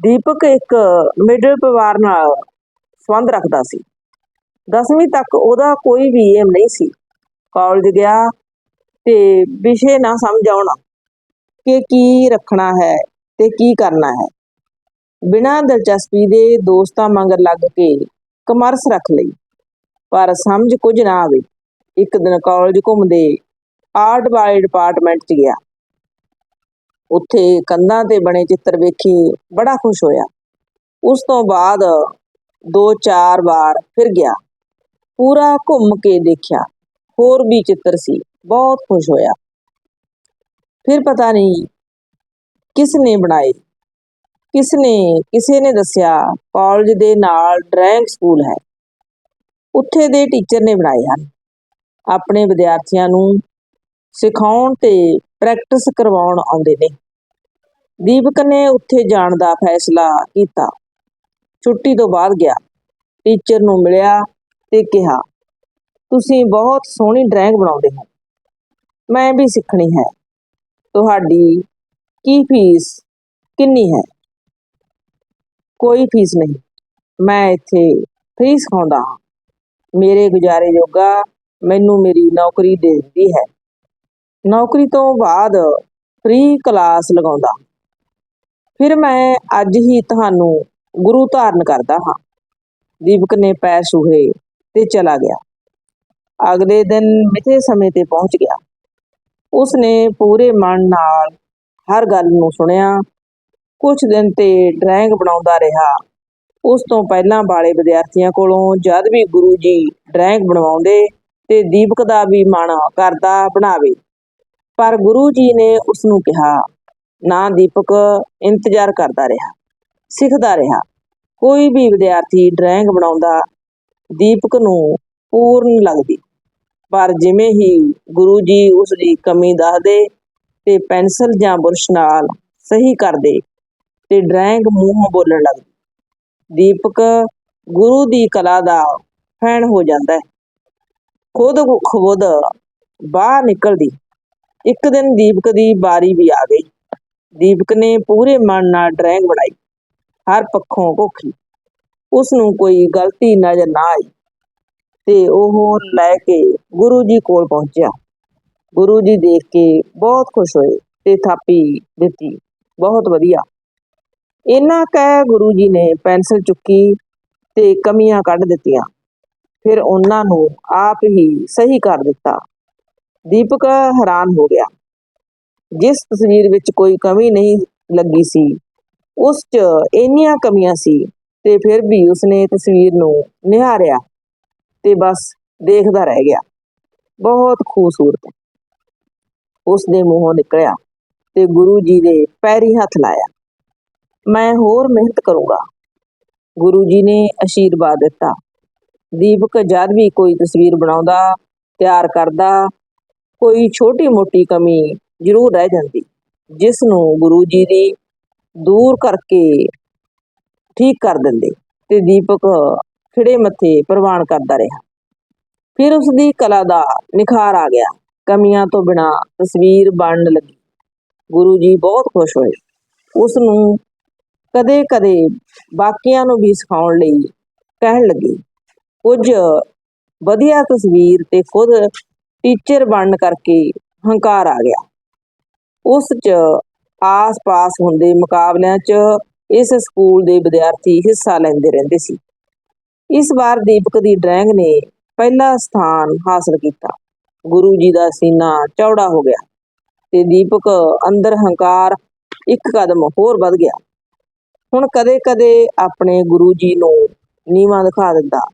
ਦੀਪਕ ਇੱਕ ਮਿਡਲ ਪਰਿਵਾਰ ਨਾਲ ਸੰਬੰਧ ਰੱਖਦਾ ਸੀ। 10ਵੀਂ ਤੱਕ ਉਹਦਾ ਕੋਈ ਵੀ ਏਮ ਨਹੀਂ ਸੀ। ਕਾਲਜ ਗਿਆ ਤੇ ਵਿਸ਼ੇ ਨਾ ਸਮਝ ਆਉਣਾ ਕਿ ਕੀ ਰੱਖਣਾ ਹੈ ਤੇ ਕੀ ਕਰਨਾ ਹੈ। ਬਿਨਾਂ ਦਿਲਚਸਪੀ ਦੇ ਦੋਸਤਾਂ ਮਗਰ ਲੱਗ ਕੇ ਕਮਰਸ ਰੱਖ ਲਈ। ਪਰ ਸਮਝ ਕੁਝ ਨਾ ਆਵੇ। ਇੱਕ ਦਿਨ ਕਾਲਜ ਘੁੰਮਦੇ ਆਰਟ ਵਾਲੇ ਡਿਪਾਰਟਮੈਂਟ 'ਚ ਗਿਆ। ਉੱਥੇ ਕੰਧਾਂ ਤੇ ਬਣੇ ਚਿੱਤਰ ਵੇਖੇ ਬੜਾ ਖੁਸ਼ ਹੋਇਆ। ਉਸ ਤੋਂ ਬਾਅਦ ਦੋ ਚਾਰ ਵਾਰ ਫਿਰ ਗਿਆ। ਪੂਰਾ ਘੁੰਮ ਕੇ ਦੇਖਿਆ। ਹੋਰ ਵੀ ਚਿੱਤਰ ਸੀ। ਬਹੁਤ ਖੁਸ਼ ਹੋਇਆ। ਫਿਰ ਪਤਾ ਨਹੀਂ ਕਿਸ ਨੇ ਬਣਾਏ। ਕਿਸ ਨੇ ਕਿਸੇ ਨੇ ਦੱਸਿਆ, ਕਾਲਜ ਦੇ ਨਾਲ ਡਰਾਇੰਗ ਸਕੂਲ ਹੈ। ਉੱਥੇ ਦੇ ਟੀਚਰ ਨੇ ਬਣਾਏ ਹਨ। ਆਪਣੇ ਵਿਦਿਆਰਥੀਆਂ ਨੂੰ ਸਿਖਾਉਣ ਤੇ ਪ੍ਰੈਕਟਿਸ ਕਰਵਾਉਣ ਆਉਂਦੇ ਨੇ। ਦੀਪਕ ਨੇ ਉੱਥੇ ਜਾਣ ਦਾ ਫੈਸਲਾ ਕੀਤਾ। ਛੁੱਟੀ ਤੋਂ ਬਾਅਦ ਗਿਆ। ਟੀਚਰ ਨੂੰ ਮਿਲਿਆ ਤੇ ਕਿਹਾ, ਤੁਸੀਂ ਬਹੁਤ ਸੋਹਣੀ ਡਰਾਇੰਗ ਬਣਾਉਂਦੇ ਹੋ। ਮੈਂ ਵੀ ਸਿੱਖਣੀ ਹੈ। ਤੁਹਾਡੀ ਕੀ ਫੀਸ ਕਿੰਨੀ ਹੈ? ਕੋਈ ਫੀਸ ਨਹੀਂ। ਮੈਂ ਇੱਥੇ ਫ੍ਰੀ ਸਿਖਾਉਂਦਾ ਹਾਂ। ਮੇਰੇ ਗੁਜ਼ਾਰੇ ਜੋਗਾ ਮੈਨੂੰ ਮੇਰੀ ਨੌਕਰੀ ਦੇ ਦਿੰਦੀ ਹੈ। ਨੌਕਰੀ ਤੋਂ ਬਾਅਦ ਫ੍ਰੀ ਕਲਾਸ ਲਗਾਉਂਦਾ ਫਿਰ ਮੈਂ ਅੱਜ ਹੀ ਤੁਹਾਨੂੰ ਗੁਰੂ ਧਾਰਨ ਕਰਦਾ ਹਾਂ। ਦੀਪਕ ਨੇ ਪੈਰ ਛੂਹੇ ਤੇ ਚਲਾ ਗਿਆ। ਅਗਲੇ ਦਿਨ ਮਿੱਥੇ ਸਮੇਂ ਤੇ ਪਹੁੰਚ ਗਿਆ। ਉਸਨੇ ਪੂਰੇ ਮਨ ਨਾਲ ਹਰ ਗੱਲ ਨੂੰ ਸੁਣਿਆ। ਕੁਝ ਦਿਨ ਤੇ ਡਰਾਇੰਗ ਬਣਾਉਂਦਾ ਰਿਹਾ। ਉਸ ਤੋਂ ਪਹਿਲਾਂ ਵਾਲੇ ਵਿਦਿਆਰਥੀਆਂ ਕੋਲੋਂ ਜਦ ਵੀ ਗੁਰੂ ਜੀ ਡਰਾਇੰਗ ਬਣਵਾਉਂਦੇ ਤੇ ਦੀਪਕ ਦਾ ਵੀ ਮਨ ਕਰਦਾ ਬਣਾਵੇ। ਪਰ ਗੁਰੂ ਜੀ ਨੇ ਉਸ ਨੂੰ ਕਿਹਾ ਨਾ ਦੀਪਕ ਇੰਤਜ਼ਾਰ ਕਰਦਾ ਰਿਹਾ, ਸਿੱਖਦਾ ਰਿਹਾ। ਕੋਈ ਵੀ ਵਿਦਿਆਰਥੀ ਡਰਾਇੰਗ ਬਣਾਉਂਦਾ ਦੀਪਕ ਨੂੰ ਪੂਰਨ ਲੱਗਦੀ। ਪਰ ਜਿਵੇਂ ਹੀ ਗੁਰੂ ਜੀ ਉਸ ਦੀ ਕਮੀ ਦੱਸਦੇ ਤੇ ਪੈਨਸਲ ਜਾਂ ਬੁਰਸ਼ ਨਾਲ ਸਹੀ ਕਰਦੇ ਤੇ ਡਰਾਇੰਗ ਮੂੰਹ ਬੋਲਣ ਲੱਗਦੀ ਦੀਪਕ ਗੁਰੂ ਦੀ ਕਲਾ ਦਾ ਫੈਨ ਹੋ ਜਾਂਦਾ ਹੈ। ਖੁਦ ਖੁਦ ਬਾਹਰ ਨਿਕਲਦੀ, ਇੱਕ ਦਿਨ ਦੀਪਕ ਦੀ ਵਾਰੀ ਵੀ ਆ ਗਈ। ਦੀਪਕ ਨੇ ਪੂਰੇ ਮਨ ਨਾਲ ਡਰਾਇੰਗ ਬਣਾਈ। ਹਰ ਪੱਖੋਂ ਭੁੱਖੀ। ਉਸ ਨੂੰ ਕੋਈ ਗਲਤੀ ਨਜ਼ਰ ਨਾ ਆਈ ਤੇ ਉਹ ਲੈ ਕੇ ਗੁਰੂ ਜੀ ਕੋਲ ਪਹੁੰਚਿਆ। ਗੁਰੂ ਜੀ ਦੇਖ ਕੇ ਬਹੁਤ ਖੁਸ਼ ਹੋਏ ਤੇ ਥਾਪੀ ਦਿੱਤੀ। ਬਹੁਤ ਵਧੀਆ। ਇਹਨਾਂ ਕਹਿ ਗੁਰੂ ਜੀ ਨੇ ਪੈਨਸਲ ਚੁੱਕੀ ਤੇ ਕਮੀਆਂ ਕੱਢ ਦਿੱਤੀਆਂ। ਫਿਰ ਉਹਨਾਂ ਨੂੰ ਆਪ ਹੀ ਸਹੀ ਕਰ ਦਿੱਤਾ। ਦੀਪਕ ਹੈਰਾਨ ਹੋ ਗਿਆ। ਜਿਸ ਤਸਵੀਰ ਵਿੱਚ ਕੋਈ ਕਮੀ ਨਹੀਂ ਲੱਗੀ ਸੀ, ਉਸ 'ਚ ਇੰਨੀਆਂ ਕਮੀਆਂ ਸੀ ਤੇ ਫਿਰ ਵੀ ਉਸਨੇ ਤਸਵੀਰ ਨੂੰ ਨਿਹਾਰਿਆ ਤੇ ਬਸ ਦੇਖਦਾ ਰਹਿ ਗਿਆ। ਬਹੁਤ ਖੂਬਸੂਰਤ। ਉਸ ਦੇ ਮੂੰਹੋਂ ਨਿਕਲਿਆ ਤੇ ਗੁਰੂ ਜੀ ਦੇ ਪੈਰੀ ਹੱਥ ਲਾਇਆ। ਮੈਂ ਹੋਰ ਮਿਹਨਤ ਕਰੂੰਗਾ। ਗੁਰੂ ਜੀ ਨੇ ਅਸ਼ੀਰਵਾਦ ਦਿੱਤਾ। ਦੀਪਕ ਜਦ ਵੀ ਕੋਈ ਤਸਵੀਰ ਬਣਾਉਂਦਾ, ਤਿਆਰ ਕਰਦਾ, ਕੋਈ ਛੋਟੀ ਮੋਟੀ ਕਮੀ ਜ਼ਰੂਰ ਰਹਿ ਜਾਂਦੀ। ਜਿਸ ਨੂੰ ਗੁਰੂ ਜੀ ਦੀ ਦੂਰ ਕਰਕੇ ਠੀਕ ਕਰ ਦਿੰਦੇ ਤੇ ਦੀਪਕ ਖਿੜੇ ਮੱਥੇ ਪ੍ਰਵਾਨ ਕਰਦਾ ਰਿਹਾ। ਫਿਰ ਉਸ ਦੀ ਕਲਾ ਦਾ ਨਿਖਾਰ ਆ ਗਿਆ। ਕਮੀਆਂ ਤੋਂ ਬਿਨਾ ਤਸਵੀਰ ਬਣਨ ਲੱਗੀ। ਗੁਰੂ ਜੀ ਬਹੁਤ ਖੁਸ਼ ਹੋਏ। ਉਸ ਨੂੰ ਕਦੇ-ਕਦੇ ਬਾਕੀਆਂ ਨੂੰ ਵੀ ਸਿਖਾਉਣ ਲਈ ਕਹਿਣ ਲੱਗੇ। ਕੁਝ ਵਧੀਆ ਤਸਵੀਰ ਤੇ ਖੁਦ ਟੀਚਰ ਬਣਨ ਕਰਕੇ ਹੰਕਾਰ ਆ ਗਿਆ। ਉਸ 'ਚ ਆਸ-ਪਾਸ ਹੁੰਦੇ ਮੁਕਾਬਲਿਆਂ 'ਚ ਇਸ ਸਕੂਲ ਦੇ ਵਿਦਿਆਰਥੀ ਹਿੱਸਾ ਲੈਂਦੇ ਰਹਿੰਦੇ ਸੀ। ਇਸ ਵਾਰ ਦੀਪਕ ਦੀ ਡਰਾਇੰਗ ਨੇ ਪਹਿਲਾ ਸਥਾਨ ਹਾਸਲ ਕੀਤਾ। ਗੁਰੂ ਜੀ ਦਾ ਸੀਨਾ ਚੌੜਾ ਹੋ ਗਿਆ ਤੇ ਦੀਪਕ ਅੰਦਰ ਹੰਕਾਰ ਇੱਕ ਕਦਮ ਹੋਰ ਵੱਧ ਗਿਆ। ਹੁਣ ਕਦੇ-ਕਦੇ ਆਪਣੇ ਗੁਰੂ ਜੀ ਨੂੰ ਨੀਵਾਂ ਦਿਖਾ ਦਿੰਦਾ,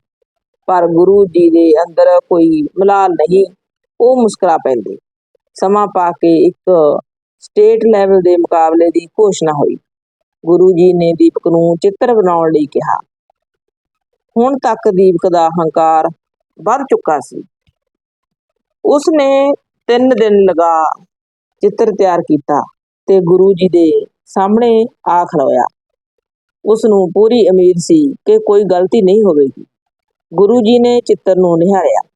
ਪਰ ਗੁਰੂ ਜੀ ਦੇ ਅੰਦਰ ਕੋਈ ਮਲਾਲ ਨਹੀਂ, ਉਹ ਮੁਸਕਰਾ ਪੈਂਦੇ। ਸਮਾਂ ਪਾ ਕੇ ਇੱਕ ਸਟੇਟ ਲੈਵਲ ਦੇ ਮੁਕਾਬਲੇ ਦੀ ਘੋਸ਼ਣਾ ਹੋਈ। ਗੁਰੂ ਜੀ ਨੇ ਦੀਪਕ ਨੂੰ ਚਿੱਤਰ ਬਣਾਉਣ ਲਈ ਕਿਹਾ। ਹੁਣ ਤੱਕ ਦੀਪਕ ਦਾ ਹੰਕਾਰ ਵੱਧ ਚੁੱਕਾ ਸੀ। ਉਸ ਨੇ 3 ਦਿਨ ਲਗਾ ਚਿੱਤਰ ਤਿਆਰ ਕੀਤਾ ਤੇ ਗੁਰੂ ਜੀ ਦੇ ਸਾਹਮਣੇ ਆ ਖਲੋਇਆ ਉਸ ਨੂੰ ਪੂਰੀ ਉਮੀਦ ਸੀ ਕਿ ਕੋਈ ਗਲਤੀ ਨਹੀਂ ਹੋਵੇਗੀ। ਗੁਰੂ ਜੀ ਨੇ ਚਿੱਤਰ ਨੂੰ ਨਿਹਾਰਿਆ।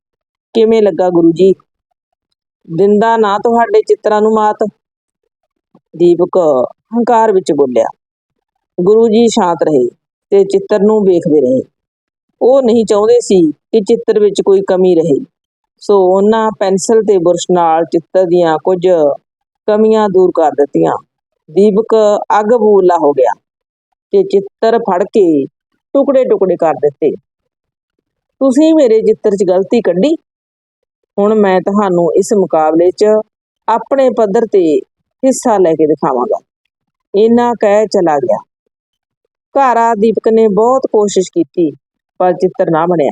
ਕਿਵੇਂ ਲੱਗਾ ਗੁਰੂ ਜੀ? ਦਿੰਦਾ ਨਾ ਤੁਹਾਡੇ ਚਿੱਤਰਾਂ ਨੂੰ ਮਾਤ। ਦੀਪਕ ਹੰਕਾਰ ਵਿੱਚ ਬੋਲਿਆ, ਗੁਰੂ ਜੀ ਸ਼ਾਂਤ ਰਹੇ ਤੇ ਚਿੱਤਰ ਨੂੰ ਵੇਖਦੇ ਰਹੇ। ਉਹ ਨਹੀਂ ਚਾਹੁੰਦੇ ਸੀ ਕਿ ਚਿੱਤਰ ਵਿੱਚ ਕੋਈ ਕਮੀ ਰਹੇ। ਸੋ ਉਹਨਾਂ ਪੈਨਸਲ ਤੇ ਬੁਰਸ਼ ਨਾਲ ਚਿੱਤਰ ਦੀਆਂ ਕੁਝ ਕਮੀਆਂ ਦੂਰ ਕਰ ਦਿੱਤੀਆਂ। ਦੀਪਕ ਅੱਗ ਬੂਲਾ ਹੋ ਗਿਆ ਤੇ ਚਿੱਤਰ ਫੜ ਕੇ ਟੁਕੜੇ ਟੁਕੜੇ ਕਰ ਦਿੱਤੇ। ਤੁਸੀਂ ਮੇਰੇ ਚਿੱਤਰ 'ਚ ਗਲਤੀ ਕੱਢੀ? ਹੁਣ ਮੈਂ ਤੁਹਾਨੂੰ ਇਸ ਮੁਕਾਬਲੇ 'ਚ ਆਪਣੇ ਪੱਧਰ ਤੇ ਹਿੱਸਾ ਲੈ ਕੇ ਦਿਖਾਵਾਂਗਾ। ਇੰਨਾ ਕਹਿ ਚਲਾ ਗਿਆ। ਘਰ ਆ ਦੀਪਕ ਨੇ ਬਹੁਤ ਕੋਸ਼ਿਸ਼ ਕੀਤੀ, ਪਰ ਚਿੱਤਰ ਨਾ ਬਣਿਆ।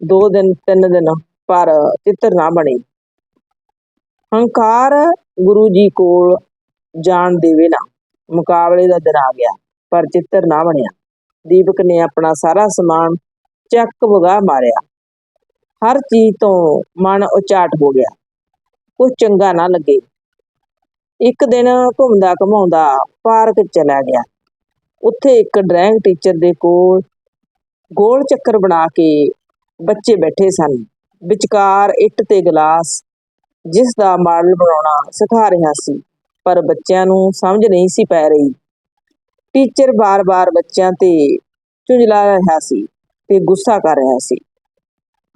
ਦੋ ਦਿਨ, ਤਿੰਨ ਦਿਨ, ਪਰ ਚਿੱਤਰ ਨਾ ਬਣੇ। ਹੰਕਾਰ ਗੁਰੂ ਜੀ ਕੋਲ ਜਾਣ ਦੇਵੇ ਨਾ, ਮੁਕਾਬਲੇ ਦਾ ਦਿਨ ਆ ਗਿਆ, ਪਰ ਚਿੱਤਰ ਨਾ ਬਣਿਆ। ਦੀਪਕ ਨੇ ਆਪਣਾ ਸਾਰਾ ਸਮਾਨ ਚੱਕ ਵਗਾ ਮਾਰਿਆ। ਹਰ ਚੀਜ਼ ਤੋਂ ਮਨ ਉਚਾਟ ਹੋ ਗਿਆ। ਕੁਝ ਚੰਗਾ ਨਾ ਲੱਗੇ। ਇੱਕ ਦਿਨ ਘੁੰਮਦਾ ਘਮਾਉਂਦਾ ਪਾਰਕ ਚਲਾ ਗਿਆ। ਉੱਥੇ ਇੱਕ ਡਰਾਇੰਗ ਟੀਚਰ ਦੇ ਕੋਲ ਗੋਲ ਚੱਕਰ ਬਣਾ ਕੇ ਬੱਚੇ ਬੈਠੇ ਸਨ। ਵਿਚਕਾਰ ਇੱਟ ਤੇ ਗਲਾਸ ਜਿਸ ਦਾ ਮਾਡਲ ਬਣਾਉਣਾ ਸਿਖਾ ਰਿਹਾ ਸੀ, ਪਰ ਬੱਚਿਆਂ ਨੂੰ ਸਮਝ ਨਹੀਂ ਸੀ ਪੈ ਰਹੀ। ਟੀਚਰ ਬਾਰ-ਬਾਰ ਬੱਚਿਆਂ ਤੇ ਝੁੰਝਲਾ ਰਿਹਾ ਸੀ ਤੇ ਗੁੱਸਾ ਕਰ ਰਿਹਾ ਸੀ।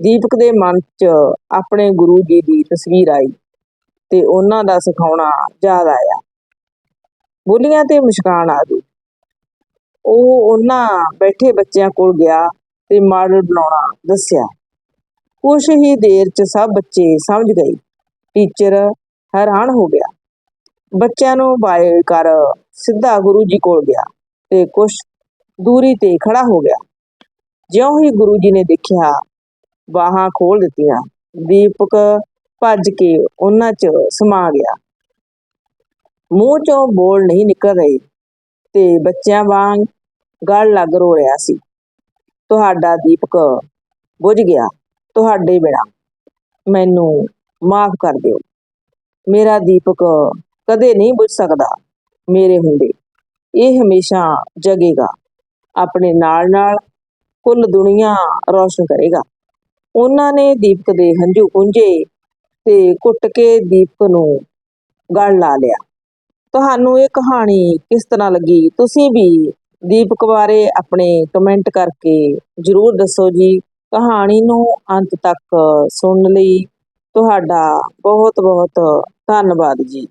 ਦੀਪਕ ਦੇ ਮਨ 'ਚ ਆਪਣੇ ਗੁਰੂ ਜੀ ਦੀ ਤਸਵੀਰ ਆਈ। ਤੇ ਉਹਨਾਂ ਦਾ ਸਿਖਾਉਣਾ ਯਾਦ ਆਇਆ ਬੋਲੀਆਂ ਤੇ ਮੁਸਕਾਨ ਆ ਗਈ ਉਹ ਉਹਨਾਂ ਬੈਠੇ ਬੱਚਿਆਂ ਕੋਲ ਗਿਆ ਤੇ ਮਾਡਲ ਬਣਾਉਣਾ ਦੱਸਿਆ। ਕੁਛ ਹੀ ਦੇਰ 'ਚ ਸਭ ਬੱਚੇ ਸਮਝ ਗਏ। ਟੀਚਰ ਹੈਰਾਨ ਹੋ ਗਿਆ। ਬੱਚਿਆਂ ਨੂੰ ਬਾਏ ਕਰ ਸਿੱਧਾ ਗੁਰੂ ਜੀ ਕੋਲ ਗਿਆ ਤੇ ਕੁਛ ਦੂਰੀ ਤੇ ਖੜਾ ਹੋ ਗਿਆ। ਜਿਉਂ ਹੀ ਗੁਰੂ ਜੀ ਨੇ ਦੇਖਿਆ, ਬਾਹਾਂ ਖੋਲ ਦਿੱਤੀਆਂ। ਦੀਪਕ ਭੱਜ ਕੇ ਉਹਨਾਂ 'ਚ ਸਮਾ ਗਿਆ। ਮੂੰਹ 'ਚੋਂ ਬੋਲ ਨਹੀਂ ਨਿਕਲ ਰਹੇ ਤੇ ਬੱਚਿਆਂ ਵਾਂਗ ਗਲ ਲੱਗ ਰੋ ਰਿਹਾ ਸੀ। ਤੁਹਾਡਾ ਦੀਪਕ ਬੁਝ ਗਿਆ, ਤੁਹਾਡੇ ਬਿਨਾ। ਮੈਨੂੰ ਮਾਫ ਕਰ ਦਿਓ। ਮੇਰਾ ਦੀਪਕ ਕਦੇ ਨਹੀਂ ਬੁਝ ਸਕਦਾ, ਮੇਰੇ ਹੁੰਦੇ। ਇਹ ਹਮੇਸ਼ਾ ਜਗੇਗਾ, ਆਪਣੇ ਨਾਲ ਨਾਲ ਕੁੱਲ ਦੁਨੀਆ ਰੌਸ਼ਨ ਕਰੇਗਾ। ਉਹਨਾਂ ਨੇ ਦੀਪਕ ਦੇ ਹੰਝੂ ਪੁੰਝੇ ਤੇ ਕੁੱਟ ਕੇ ਦੀਪਕ ਨੂੰ ਗਲ ਲਾ ਲਿਆ। ਤੁਹਾਨੂੰ ਇਹ ਕਹਾਣੀ ਕਿਸ ਤਰ੍ਹਾਂ ਲੱਗੀ? ਤੁਸੀਂ ਵੀ ਦੀਪਕ ਬਾਰੇ ਆਪਣੇ ਕਮੈਂਟ ਕਰਕੇ ਜਰੂਰ ਦੱਸੋ ਜੀ। ਕਹਾਣੀ ਨੂੰ ਅੰਤ ਤੱਕ ਸੁਣਨ ਲਈ। ਤੁਹਾਡਾ ਬਹੁਤ ਬਹੁਤ ਧੰਨਵਾਦ ਜੀ।